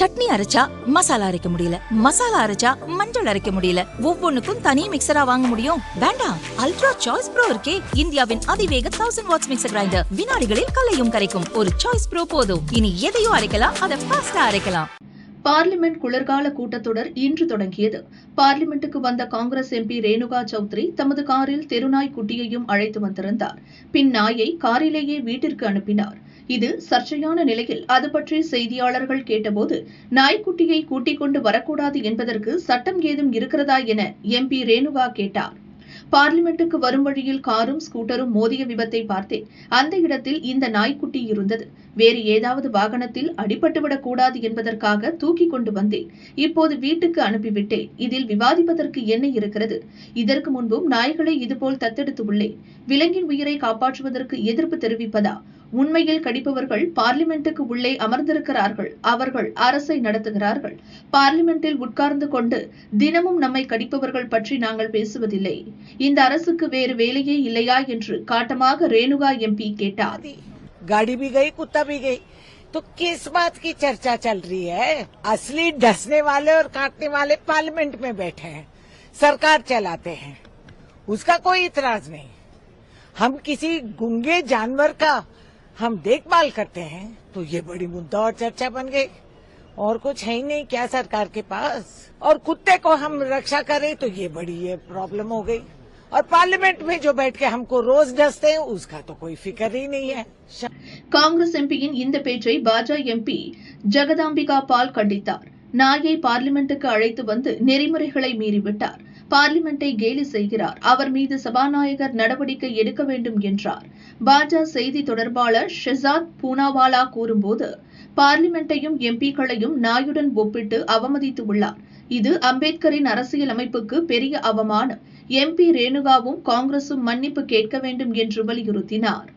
சட்னி அரைச்சா மசாலா அரைக்க முடியல. மசாலா அரைச்சா மஞ்சள் அரைக்க முடியல. ஒவ்வொன்னுக்கும் தனி மிக்சரா வாங்க முடியும். வேண்டாம். அல்ட்ரா சாய்ஸ் ப்ரோ இருக்கே. இந்தியாவின் அதிவேக தௌசண்ட் வாட்ஸ் மிக்சர் கிரைண்டர் வினாடிகளில் கலையும் கரைக்கும். ஒரு சாய்ஸ் ப்ரோ போதும். இனி எதையும் அரைக்கலாம். அதை ஃபாஸ்டா அரைக்கலாம். பார்லிமெண்ட் குளிர்கால கூட்டத்தொடர் இன்று தொடங்கியது. பார்லிமெண்ட்டுக்கு வந்த காங்கிரஸ் எம்பி ரேணுகா சௌத்ரி தமது காரில் தெருநாய் குட்டியையும் அழைத்து வந்திருந்தார். பின் நாயை காரிலேயே வீட்டிற்கு அனுப்பினார். இது சர்ச்சையான நிலையில் அது பற்றி செய்தியாளர்கள் கேட்டபோது நாய்க்குட்டியை கூட்டிக் கொண்டு வரக்கூடாது என்பதற்கு சட்டம் ஏதும் இருக்கிறதா என எம்பி ரேணுகா கேட்டார். பார்லிமெண்ட்டுக்கு வரும் வழியில் காரும் ஸ்கூட்டரும் மோதிய விபத்தை பார்த்தேன் அந்த இடத்தில் இந்த நாய்க்குட்டி இருந்தது. வேறு ஏதாவது வாகனத்தில் அடிபட்டுவிடக் கூடாது என்பதற்காக தூக்கி கொண்டு வந்தேன் இப்போது வீட்டுக்கு அனுப்பிவிட்டேன் இதில் விவாதிப்பதற்கு என்ன இருக்கிறது? இதற்கு முன்பும் நாய்களை இதுபோல் தத்தெடுத்து உள்ளேன் விலங்கின் உயிரை காப்பாற்றுவதற்கு எதிர்ப்பு தெரிவிப்பதா? உண்மையில் கடிப்பவர்கள் பார்லிமெண்ட்டுக்கு உள்ளே அமர்ந்திருக்கிறார்கள் அவர்கள் அரசை நடத்துகிறார்கள் பார்லிமெண்டில் உட்கார்ந்து கொண்டு தினமும் நம்மை கடிப்பவர்கள் பற்றி நாங்கள் பேசுவதில்லை இந்த அரசுக்கு வேறு வேலையே இல்லையா என்று காட்டமாக ரேணுகா எம்பி கேட்டார் दी। गाड़ी भी गई कुत्ता भी गई तो किस बात की चर्चा चल रही है असली डसने वाले और काटने वाले पार्लियामेंट में बैठे हैं सरकार चलाते हैं उसका कोई इतराज नहीं हम किसी गुंगे जानवर का हम देखभाल करते हैं तो ये बड़ी मुद्दा और चर्चा बन गई और कुछ है ही नहीं क्या सरकार के पास और कुत्ते को हम रक्षा करें तो ये बड़ी ये प्रॉब्लम हो गई और पार्लियामेंट में जो बैठ के हमको रोज डसते हैं उसका तो कोई फिक्र ही नहीं है श- காங்கிரஸ் எம்பியின் இந்த பேச்சை பாஜ எம்பி ஜெகதாம்பிகா பால் கண்டித்தார் நாயை பார்லிமெண்ட்டுக்கு அழைத்து வந்து நெறிமுறைகளை மீறிவிட்டார் பார்லிமெண்டை கேலி செய்கிறார். அவர் மீது சபாநாயகர் நடவடிக்கை எடுக்க வேண்டும் என்றார். பாஜக செய்தி தொடர்பாளர் ஷெசாத் பூனாவாலா கூறும்போது பார்லிமெண்டையும் எம்பிக்களையும் நாயுடன் ஒப்பிட்டு அவமதித்து உள்ளார். இது அம்பேத்கரின் அரசியல் அமைப்புக்கு பெரிய அவமானம். எம்பி ரேணுகாவும் காங்கிரசும் மன்னிப்பு கேட்க வேண்டும் என்று வலியுறுத்தினார்.